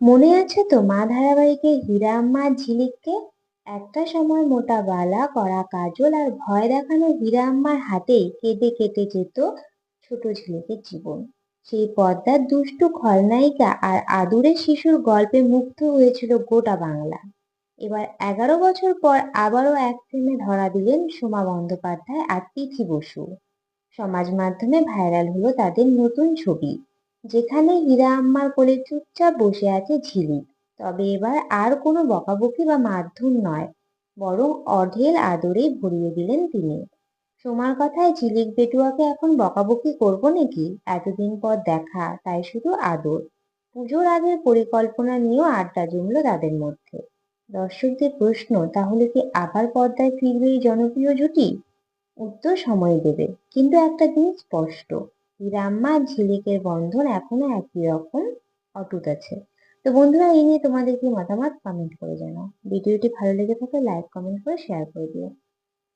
মনে আছে তো মা ধারাবাহিকে হীরা আম্মা ঝিলিককে? একটা সময় মোটা বালা করা কাজল আর ভয় দেখানো হীরা আম্মার হাতেই কেঁদে কেটে যেত ছোট ঝিলিকের জীবন। সেই পর্দার দুষ্টু খলনায়িকা আর আদুরে শিশুর গল্পে মুগ্ধ হয়েছিল গোটা বাংলা। এবার এগারো বছর পর আবারও এক ফ্রেমে ধরা দিলেন সোমা বন্দ্যোপাধ্যায় আর তিথি বসু। সমাজ মাধ্যমে ভাইরাল হলো তাদের নতুন ছবি। যেখানে হীরা আম্মার কোলে চুপচাপ বসে আছে ঝিলি। তবে এবার আর কোনো বকাবকি বা মাধ্যম নয়, বরং অঢেল আদরেই ভরিয়ে দিলেন তিনি। সোমার কথায় ঝিলিক বেটুয়াকে এখন বকাবকি করব নাকি? এতদিন পর দেখা, তাই শুধু আদর। পুজোর আগের পরিকল্পনা নিয়েও আড্ডা জমল তাদের মধ্যে। দর্শকদের প্রশ্ন, তাহলে কি আবার পর্দায় ফিরবে এই জনপ্রিয় জুটি? উত্তর সময় দেবে, কিন্তু একটা জিনিস স্পষ্ট। রাম্মা ঝিলিকের বন্ধন এখনও একই রকম অটুট আছে। তো বন্ধুরা, এই নিয়ে তোমাদের কি মতামত? কমেন্ট করে জানাও। ভিডিওটি ভালো লেগে থাকলে লাইক কমেন্ট করে শেয়ার করে দিও।